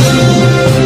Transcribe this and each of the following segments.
మమ్మల్ని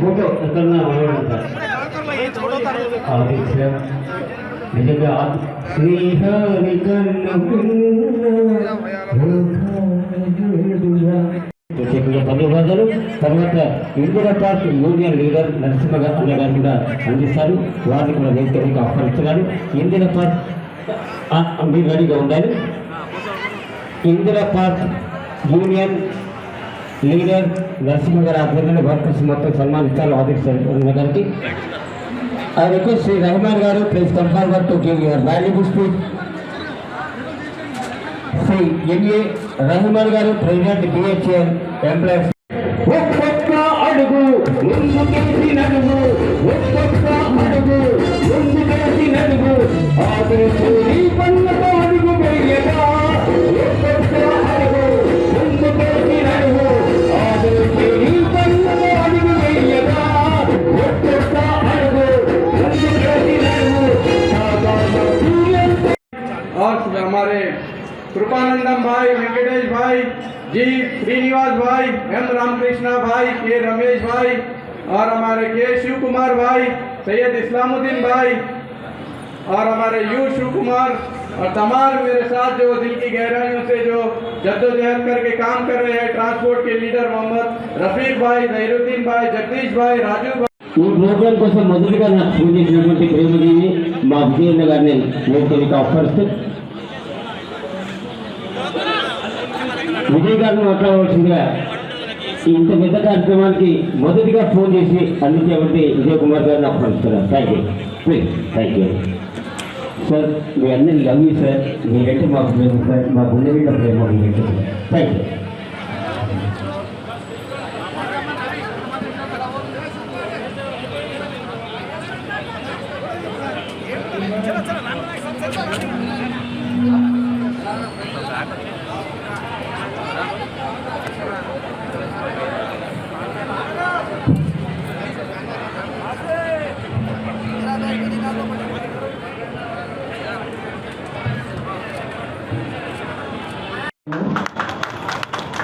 ఫోటో. ఎక్కడన్నా ఉండడం నిజంగా స్నేహాని ధన్యవాదాలు తర్వాత Indira Park union leader Narasimha garu అన్న గారు కూడా అందిస్తారు. వారిని కూడా వేదికకి ఆహ్వానిస్తున్నారు ఇందిరా పార్క్ మీరు రెడీగా ఉండాలి. Indira Park union leader Narasimha గారి ఆధ్వర్యంలో భారతదేశం మొత్తం సన్మానించాలని ఆదరిస్తారు ఆ request Shri Rehman garu place confirm work valuable speech. Shri MA Rehman garu president BHEL employees. ఒక్కొక్క అడుగు ముందు కలిసి ఒక్కొక్క అడుగు सैयद इस्लामुद्दीन भाई और हमारे यू शिव कुमार और तमाम मेरे साथ जो दिल की गहराइयों से जो जद्दोजहद करके काम कर रहे हैं ट्रांसपोर्ट के लीडर मोहम्मद रफीक भाई जहीरुद्दीन भाई जगदीश भाई राजू भाई ఈ ప్రోగ్రాం కోసం మొదటిగా నాకు ఫోన్ చేసినటువంటి ప్రేమదేవి మా విజయన్న గారిని వేదికకి ఆఫర్స్తూ విజయ్ గారిని మాట్లాడవలసిందిగా ఇంత పెద్ద కార్యక్రమానికి మొదటిగా ఫోన్ చేసి అందించేవంటి విజయ్ కుమార్ గారు నాకు ఆహ్వానిస్తున్నారు thank you please thank you sir మీ అన్ని లవ్ యూ సార్ మీరంటే మాకు ప్రేమ సార్ మాకు గుండె ప్రేమ థ్యాంక్ యూ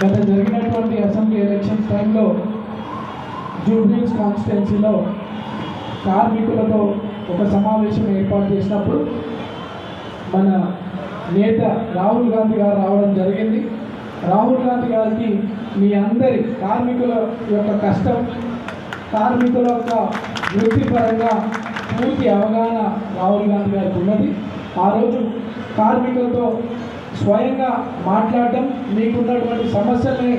గత జరిగినటువంటి అసెంబ్లీ ఎలక్షన్స్ టైంలో జూబ్లీస్ కాన్స్టిట్యున్సీలో కార్మికులతో ఒక సమావేశం ఏర్పాటు చేసినప్పుడు మన నేత రాహుల్ గాంధీ గారు రావడం జరిగింది. రాహుల్ గాంధీ గారికి మీ అందరి కార్మికుల యొక్క కష్టం కార్మికుల యొక్క వృత్తిపరంగా పూర్తి అవగాహన రాహుల్ గాంధీ గారికి ఉన్నది. ఆ రోజు కార్మికులతో స్వయంగా మాట్లాడటం మీకున్నటువంటి సమస్యల్ని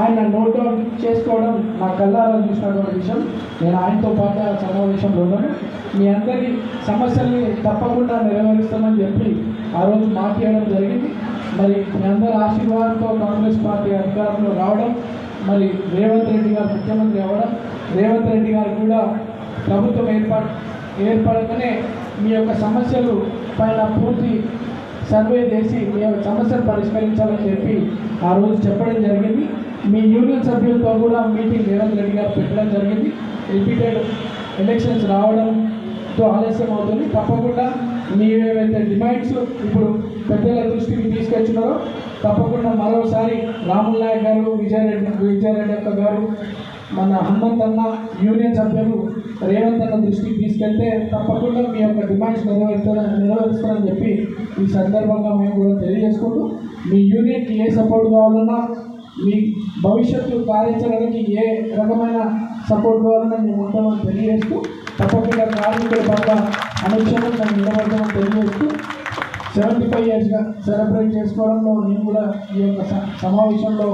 ఆయన నోట్ డౌన్ చేసుకోవడం నా కళ్ళారా చూసినటువంటి విషయం. నేను ఆయనతో పాటు ఆ సమావేశంలో ఉన్నాను మీ అందరి సమస్యల్ని తప్పకుండా నెరవేరుస్తామని చెప్పి ఆ రోజు మాట్లాడడం జరిగింది. మరి మీ అందరి ఆశీర్వాదంతో కాంగ్రెస్ పార్టీ అధికారంలో రావడం మరి రేవంత్ రెడ్డి గారు ముఖ్యమంత్రి అవ్వడం రేవంత్ రెడ్డి గారు కూడా ప్రభుత్వం ఏర్పాటు ఏర్పడగానే మీ యొక్క సమస్యలు పైన పూర్తి సర్వే చేసి మీ సమస్యను పరిష్కరించాలని చెప్పి ఆ రోజు చెప్పడం జరిగింది. మీ యూనియన్ సభ్యులతో కూడా మీటింగ్ రేవంత్ రెడ్డి గారు పెట్టడం జరిగింది. రిపీటెడ్ ఎలక్షన్స్ రావడంతో ఆలస్యం అవుతుంది తప్పకుండా మీ ఏవైతే డిమాండ్స్ ఇప్పుడు పెద్దల దృష్టికి తీసుకొచ్చినారో తప్పకుండా మరోసారి రాముల్ నాయక్ గారు విజయారెడ్డి విజయారెడ్డి గారు మన హనుమంత్ అన్న యూనియన్ సభ్యులు రేవంత్ అన్న దృష్టికి తీసుకెళ్తే తప్పకుండా మీ యొక్క డిమాండ్స్ నెరవేరుస్తారని నెరవేరుస్తారని చెప్పి ఈ సందర్భంగా మేము కూడా తెలియజేసుకుంటూ మీ యూనియన్కి ఏ సపోర్ట్ కావాలన్నా మీ భవిష్యత్తు కార్యాచరణకి ఏ రకమైన సపోర్ట్ కావాలన్నా మేము ఉంటామని తెలియజేస్తూ తప్పకుండా కార్మికుల పట్ల అనుక్షణం మేము నిలబడతామని తెలియజేస్తూ సెవెంటీ ఫైవ్ ఇయర్స్గా సెలబ్రేట్ చేసుకోవడంలో నేను కూడా ఈ యొక్క సమావేశంలో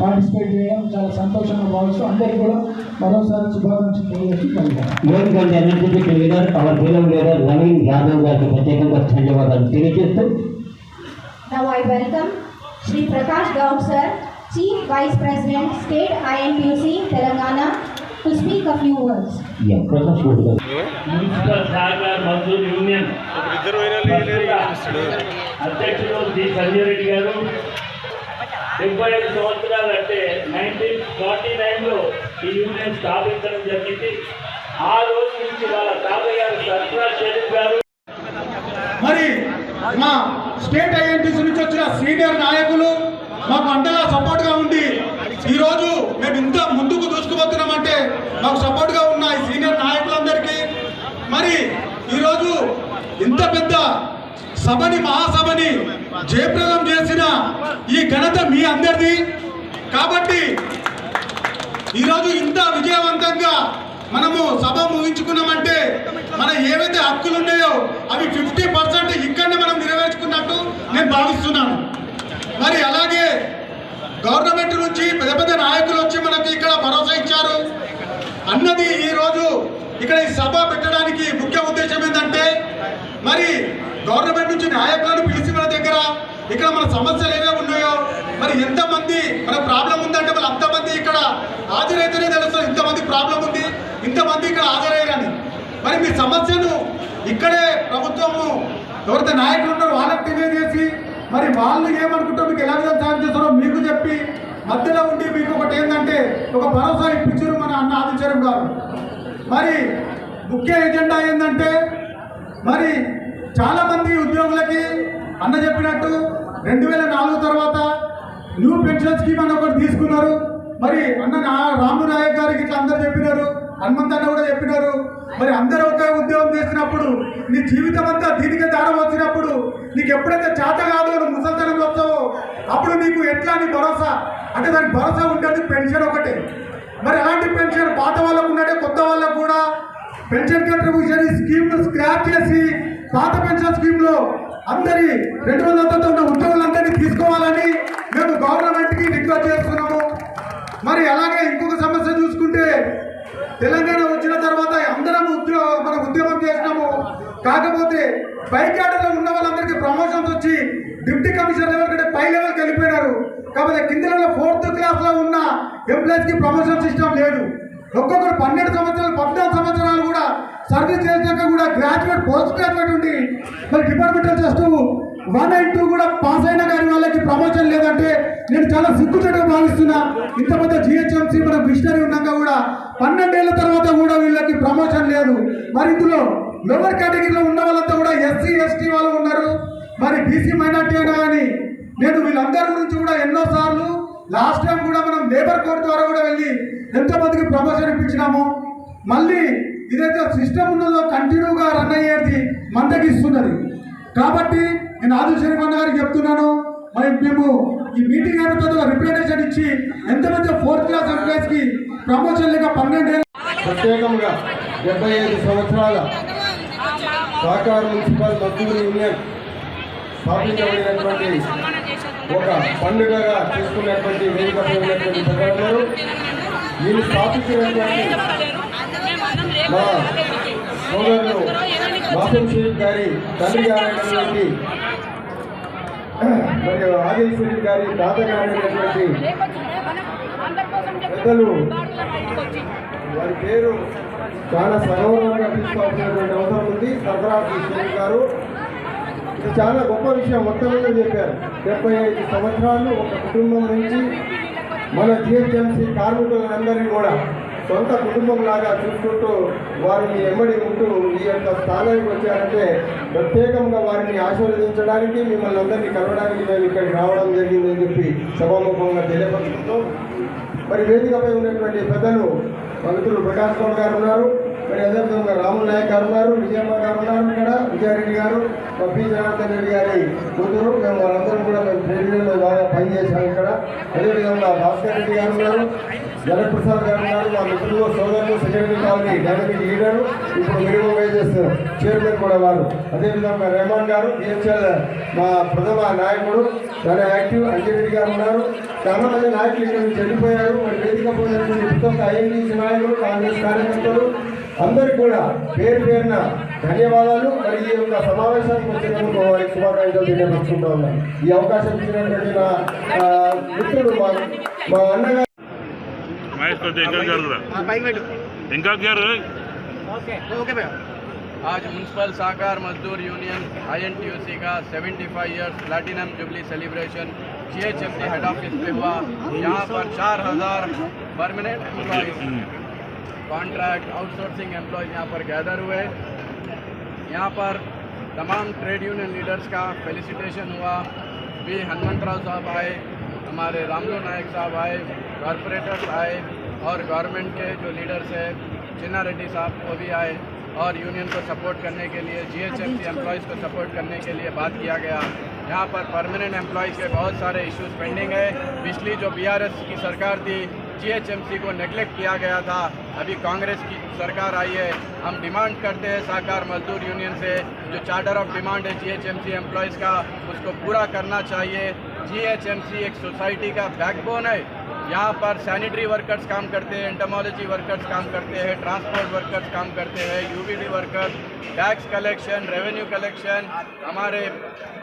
పార్టిసిపేట్ చేయడం చాలా సంతోషంగా భావిస్తూ అందరికీ కూడా మరోసారి శుభాకాంక్షలు తెలియజేస్తూ leader film leader Naveen Yadav గారికి ప్రత్యేకంగా ధన్యవాదాలు తెలియజేస్తూ. Now I welcome Sri Prakash Gaud sir, Chief Vice President, State INTUC, Telangana, to speak a few words. ఎం ప్రకాష్ గౌడ్ గారు మున్సిపల్ సహకార మజ్దూర్ యూనియన్ అధ్యక్షుడు శ్రీ సంజయ్ రెడ్డి గారు. డెబ్బై ఐదు సంవత్సరాలు అంటే నైన్టీన్ ఫార్టీ నైన్లో ఈ యూనియన్ స్థాపించడం జరిగింది. ఆ రోజు నుంచి వాళ్ళ తాతయ్య గారు సర్ఫరాజ్ షరీఫ్ గారు. మరి మా స్టేట్ ఐఎన్టీసీ నుంచి వచ్చిన సీనియర్ నాయకులు మాకు అంతగా సపోర్ట్గా ఉండి ఈరోజు మాకు సపోర్ట్గా ఉన్న ఈ సీనియర్ నాయకులందరికీ మరి ఈరోజు ఇంత పెద్ద సభని మహాసభని జయప్రదం చేసిన ఈ ఘనత మీ అందరిది. కాబట్టి ఈరోజు ఇంత విజయవంతంగా మనము సభ ముగించుకున్నామంటే మన ఏవైతే హక్కులు ఉన్నాయో అవి ఫిఫ్టీ పర్సెంట్ ఇక్కడనే మనం నెరవేర్చుకున్నట్టు నేను భావిస్తున్నాను. మరి అలాగే గవర్నమెంట్ నుంచి పెద్ద పెద్ద నాయకులు వచ్చి మనకి ఇక్కడ భరోసా ఇచ్చారు. అన్నది ఈరోజు ఇక్కడ ఈ సభ పెట్టడానికి ముఖ్య ఉద్దేశం ఏంటంటే మరి గవర్నమెంట్ నుంచి నాయకులను పిలిచి మన దగ్గర ఇక్కడ మన సమస్యలు ఏమేమి ఉన్నాయో మరి ఎంతమంది మన ప్రాబ్లం ఉందంటే మరి అంతమంది ఇక్కడ హాజరైతేనే తెలుస్తుంది ఇంతమంది ప్రాబ్లం ఉంది ఇంతమంది ఇక్కడ హాజరయ్యారని. మరి మీ సమస్యను ఇక్కడే ప్రభుత్వము ఎవరైతే నాయకులు ఉన్నారో వాళ్ళకి తెలియజేసి మరి వాళ్ళు ఏమనుకుంటారో మీకు ఎలా విధంగా సాయం చేస్తారో మీకు చెప్పి మధ్యలో ఉండి మీకు ఒకటి ఏంటంటే ఒక భరోసా ఇప్పించారు మన అన్న గారు మరి ముఖ్య ఎజెండా ఏంటంటే మరి చాలామంది ఉద్యోగులకి అన్న చెప్పినట్టు రెండు వేల నాలుగు తర్వాత న్యూ పెన్షన్ స్కీమ్ అని ఒకటి తీసుకున్నారు. మరి అన్న నా- రాము నాయక్ గారికి ఇట్లా అందరు చెప్పినారు హనుమంత్ అన్న కూడా చెప్పినారు. మరి అందరూ ఒకే ఉద్యోగం చేసినప్పుడు నీ జీవితం అంతా దీనికే దారం వచ్చినప్పుడు నీకు ఎప్పుడైతే చేత కాదు ముసల్తనం వస్తావో అప్పుడు నీకు ఎట్లా నీ భరోసా? అంటే దానికి భరోసా ఉంటుంది పెన్షన్ ఒకటే మరి అలాంటి పెన్షన్ పాత వాళ్ళకు ఉన్నట్టే కొత్త వాళ్ళకు కూడా పెన్షన్ కంట్రిబ్యూషన్ స్కీమ్ స్క్రాప్ చేసి పాత పెన్షన్ స్కీమ్లో అందరి రెండు వందలతో ఉన్న ఉద్యోగులందరినీ తీసుకోవాలని మేము గవర్నమెంట్కి రిక్వెస్ట్ చేస్తున్నాము. మరి అలాగే ఇంకొక సమస్య చూసుకుంటే తెలంగాణ వచ్చిన తర్వాత అందరం ఉద్యోగ మన ఉద్యోగం చేసినాము. కాకపోతే పై క్యాడర్లో ఉన్న వాళ్ళందరికీ ప్రమోషన్స్ వచ్చి డిప్యూటీ కమిషనర్ లెవెల్ కంటే పై లెవెల్కి వెళ్ళిపోయినారు. కాకపోతే కింద ఫోర్త్ క్లాస్లో ఉన్న ఎంప్లాయీస్కి ప్రమోషన్ సిస్టమ్ లేదు. ఒక్కొక్కరు పన్నెండు సంవత్సరాలు పద్నాలుగు సంవత్సరాలు కూడా సర్వీస్ చేశాక కూడా గ్రాడ్యుయేట్ పోస్ట్ గ్రాడ్యుయేట్ ఉండి మరి departmental just one and two కూడా పాస్ అయినా కానీ వాళ్ళకి ప్రమోషన్ లేదంటే నేను చాలా సిగ్గుచేటుగా భావిస్తున్నా. ఇంత పెద్ద జిహెచ్ఎంసీ మన మిషనరీ ఉన్నాక కూడా పన్నెండేళ్ళ తర్వాత కూడా వీళ్ళకి ప్రమోషన్ లేదు. మరి ఇందులో లోవర్ కేటగిరీలో ఉన్న వాళ్ళంతా కూడా ఎస్సీ ఎస్టీ వాళ్ళు ఉన్నారు. మరి బీసీ మైనార్టీ అయినా కానీ నేను వీళ్ళందరి గురించి కూడా ఎన్నో సార్లు లాస్ట్ టైం కూడా మనం లేబర్ కోర్ట్ ద్వారా కూడా వెళ్ళి ఎంతమందికి ప్రమోషన్ ఇప్పించినాము మళ్ళీ ఇదైతే సిస్టమ్ ఉన్నదో కంటిన్యూగా రన్ అయ్యేది మందకి ఇస్తున్నది. కాబట్టి నేను ఆదిల్ షరీఫ్ అన్న గారికి చెప్తున్నాను మరి మేము ఈ మీటింగ్ అయిన రిప్రజెంటేషన్ ఇచ్చి ఎంతమంది ఫోర్త్ క్లాస్ ఎంప్లాయీస్కి ప్రమోషన్ లేక పన్నెండు ప్రత్యేకంగా డెబ్బై ఐదు సంవత్సరాల సహకార మున్సిపల్ మద్దతు యూనియన్ స్థాపించబడినటువంటి ఒక పండుగగా చేసుకున్నటువంటి వేదికపై ఉన్నటువంటి ప్రజలందరూ దీన్ని స్థాపించినటువంటి మా సోదరులు మాసం షరీఫ్ గారి తండ్రి గారైనటువంటి మరియు ఆదిల్ షరీఫ్ గారి తాత గారైనటువంటి పెద్దలు. వారి పేరు చాలా సగౌరవంగా తీసుకోవాల్సినటువంటి అవసరం ఉంది. సర్ఫరాజ్ షరీఫ్ గారు ఇది చాలా గొప్ప విషయం. మొట్టమొదటి చెప్పారు. డెబ్బై ఐదు సంవత్సరాలు ఒక కుటుంబం నుంచి మన జిహెచ్ఎంసీ కార్మికులందరినీ కూడా సొంత కుటుంబం లాగా చూసుకుంటూ వారిని ఎమ్మడి ఉంటూ ఈ యొక్క స్థానానికి వచ్చారంటే ప్రత్యేకంగా వారిని ఆశీర్వదించడానికి మిమ్మల్ని అందరినీ కలవడానికి మేము ఇక్కడికి రావడం జరిగిందని చెప్పి సభాముఖంగా తెలియపరుచుకుంటూ మరి వేదికపై ఉన్నటువంటి పెద్దలు మంత్రులు ప్రకాష్ గౌడ్ గారు ఉన్నారు మరి అదేవిధంగా రాముల్ నాయక్ గారు ఉన్నారు విజయమ్మ గారు ఉన్నారు ఇక్కడ విజయారెడ్డి గారు పి జనార్దన్ రెడ్డి గారి కూతురు మేము వాళ్ళందరం కూడా మేము ట్రేడ్ యూనియన్లో బాగా పనిచేశాం ఇక్కడ అదేవిధంగా భాస్కర్ రెడ్డి గారు ఉన్నారు జగత్ప్రసాద్ గారు ఉన్నారు మా మిత్రులు సోదరులు సెక్రటరీ కాలనీ డైనమిక్ లీడరు ఇప్పుడు మినిమం వేజెస్ చైర్మన్ కూడా వారు అదేవిధంగా రెహమాన్ గారు బిహెచ్ఎల్ మా ప్రథమ నాయకుడు. చాలా యాక్టివ్ అంజిరెడ్డి గారు ఉన్నారు. చాలా మంది నాయకులు ఇక్కడ నుంచి మరి వేదిక పోయినటువంటి ప్రతి ఒక్క ఐఎన్డీసీ నాయకులు కాంగ్రెస్ కార్యకర్తలు అందరికీ కూడా పేరు పేరున ధన్యవాదాలు మరి ఈ యొక్క సమావేశానికి వచ్చినందుకు వారికి శుభాకాంక్షలు తెలియపరుచుకుంటా ఉన్నాను ఈ అవకాశం ఇచ్చినటువంటి నా ఆ, మిత్రుడు మా మా అన్నగారు మహేష్ కొద్ది ఇంకా జరుగురా ఇంకా గారు आज म्यूनसिपल सहकार मजदूर यूनियन आईएनटीयूसी का 75 years platinum jubilee celebration GHMC head office पे हुआ यहाँ पर 4000 permanent employees contract outsourcing employees यहाँ पर गैदर हुए यहाँ पर तमाम ट्रेड यूनियन लीडर्स का फेलिसिटेशन हुआ। भी हनुमंतराव साहब आए हमारे रामलो नायक साहब आए कॉरपोरेटर्स आए और गवर्नमेंट के जो लीडर्स हैं चिन्ना रेड्डी साहब वो भी आए और यूनियन को सपोर्ट करने के लिए जीएचएमसी एम्प्लॉयज़ को सपोर्ट करने के लिए बात किया गया। यहाँ पर परमानेंट एम्प्लॉयज़ के बहुत सारे इश्यूज़ पेंडिंग है। पिछली जो बीआरएस की सरकार थी जीएचएमसी को नेग्लेक्ट किया गया था। अभी कांग्रेस की सरकार आई है। हम डिमांड करते हैं सहकार मजदूर यूनियन से। जो चार्टर ऑफ़ डिमांड है जीएचएमसी एम्प्लॉयज़ का, उसको पूरा करना चाहिए। जीएचएमसी एक सोसाइटी का बैकबोन है। यहाँ पर सैनिटरी वर्कर्स काम करते हैं एंटमोलॉजी वर्कर्स काम करते हैं ट्रांसपोर्ट वर्कर्स काम करते हैं UBD workers tax collection revenue collection हमारे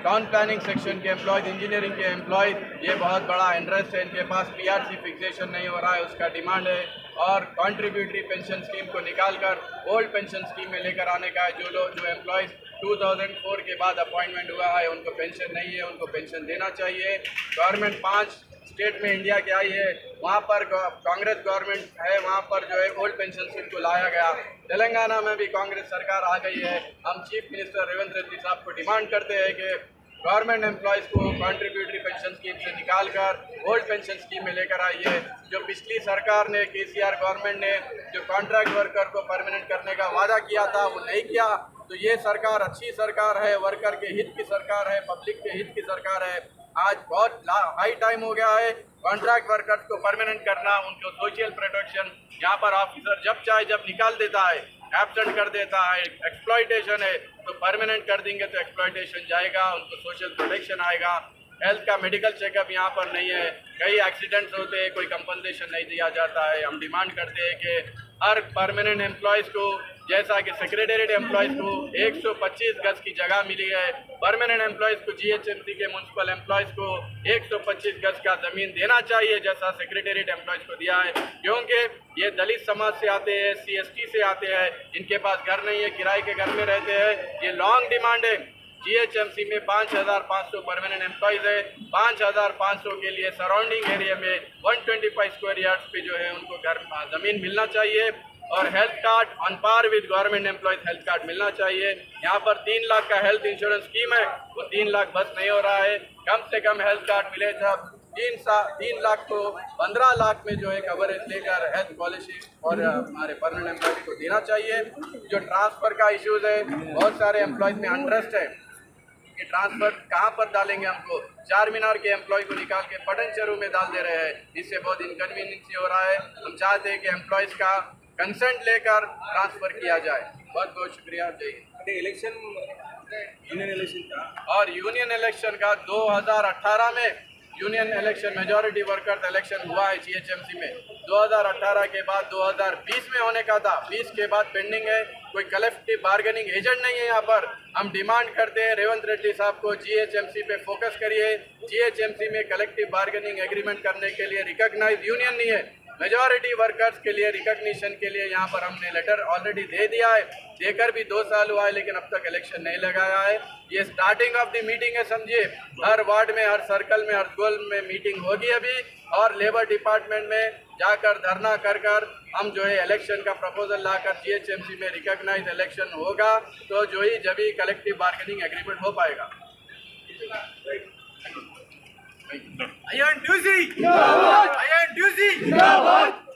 टाउन प्लानिंग सेक्शन के एम्प्लॉयज़ इंजीनियरिंग के एम्प्लॉयज़ ये बहुत बड़ा इंटरेस्ट है, इनके पास पीआरसी फिक्सेशन नहीं हो रहा है, उसका डिमांड है। और कॉन्ट्रीब्यूटरी पेंशन स्कीम को निकाल कर ओल्ड पेंशन स्कीम में लेकर आने का है। जो लोग, जो एम्प्लॉयज़ 2004 के बाद अपॉइंटमेंट हुआ है, उनको पेंशन नहीं है, उनको पेंशन देना चाहिए। गवर्नमेंट पाँच स्टेट में इंडिया की आई है, वहाँ पर कांग्रेस गवर्नमेंट है, वहाँ पर जो है ओल्ड पेंशन स्कीम को लाया गया। तेलंगाना में भी कांग्रेस सरकार आ गई है। हम चीफ मिनिस्टर रेवंत रेड्डी साहब को डिमांड करते हैं कि गवर्नमेंट एम्प्लॉयज़ को कॉन्ट्रीब्यूटरी पेंशन स्कीम से निकाल कर ओल्ड पेंशन स्कीम में लेकर आइए जो पिछली सरकार ने के गवर्नमेंट ने, जो कॉन्ट्रैक्ट वर्कर को परमानेंट करने का वादा किया था, वो नहीं किया। तो ये सरकार अच्छी सरकार है वर्कर के हित की सरकार है पब्लिक के हित की सरकार है। आज बहुत हाई टाइम हो गया है। कॉन्ट्रैक्ट वर्कर्स को परमानेंट करना, उनको सोशल प्रोटेक्शन यहाँ पर ऑफिसर जब चाहे, जब निकाल देता है एबसेंट कर देता है एक्सप्लॉइटेशन है तो परमानेंट कर देंगे तो एक्सप्लॉइटेशन जाएगा, उनको सोशल प्रोटेक्शन आएगा। हेल्थ का मेडिकल चेकअप यहाँ पर नहीं है। कई एक्सीडेंट्स होते हैं, कोई कंपनसेशन नहीं दिया जाता है। हम डिमांड करते हैं कि हर परमानेंट एम्प्लॉयज़ को, जैसा कि सेक्रेटरीट एम्प्लॉयज़ को 125 गज की जगह मिली है। परमानेंट एम्प्लॉयज़ को जीएचएमसी के म्यूनसिपल एम्प्लॉयज़ को 125 गज का ज़मीन देना चाहिए, जैसा सेक्रेटरीट एम्प्लॉयज़ को दिया है। क्योंकि ये दलित समाज से आते हैं सीएसटी से आते हैं, इनके पास घर नहीं है, किराए के घर में रहते हैं। ये लॉन्ग डिमांड है। जीएचएमसी में 5,500 परमानेंट एम्प्लॉयज़ है। 5,500 के लिए सराउंडिंग एरिया में 125 स्क्वायर यार्ड्स पे जो है उनको घर ज़मीन मिलना चाहिए। और health card on par with government employees health card मिलना चाहिए। यहाँ पर तीन लाख का हेल्थ इंश्योरेंस स्कीम है। वो तीन लाख बस नहीं हो रहा है। कम से कम हेल्थ कार्ड मिले जब तीन सा तीन लाख को पंद्रह लाख में जो है कवरेज लेकर हेल्थ पॉलिसी और हमारे परमानेंट एम्प्लॉय को देना चाहिए। जो ट्रांसफ़र का इश्यूज़ है बहुत सारे एम्प्लॉयज़ में अंट्रस्ट है। कि ट्रांसफ़र कहाँ पर डालेंगे हमको चार मीनार के एम्प्लॉय को निकाल के पटन चरू में डाल दे रहे हैं इससे बहुत इनकन्वीनियंस हो रहा है। हम चाहते हैं कि एम्प्लॉयज़ का कंसेंट लेकर ट्रांसफ़र किया जाए। बहुत बहुत शुक्रिया। जय हिंद। इलेक्शन यूनियन इलेक्शन का? और यूनियन इलेक्शन का 2018 में union election majority workers election हुआ है जीएचएमसी में। 2018 के बाद 2020 में होने का था। 20 के बाद पेंडिंग है। कोई कलेक्टिव बार्गेनिंग एजेंट नहीं है यहाँ पर। हम डिमांड करते हैं। रेवंत रेड्डी साहब को जीएचएमसी पे फोकस करिए। जीएचएमसी में कलेक्टिव बार्गेनिंग एग्रीमेंट करने के लिए रिकॉग्नाइज यूनियन नहीं है। मेजॉरिटी वर्कर्स के लिए रिकॉग्निशन के लिए यहाँ पर हमने लेटर ऑलरेडी दे दिया है। देकर भी दो साल हुआ है, लेकिन अब तक इलेक्शन नहीं लगाया है। ये स्टार्टिंग ऑफ़ द मीटिंग है, समझिए। हर वार्ड में, हर सर्कल में, हर गोल में मीटिंग होगी अभी। और लेबर डिपार्टमेंट में जाकर धरना कर कर हम जो है इलेक्शन का प्रपोजल लाकर जीएचएमसी में रिकॉग्नाइज इलेक्शन होगा। तो जो ही जब ही कलेक्टिव बार्गेनिंग एग्रीमेंट हो पाएगा। I am Dusi! I am Dusi!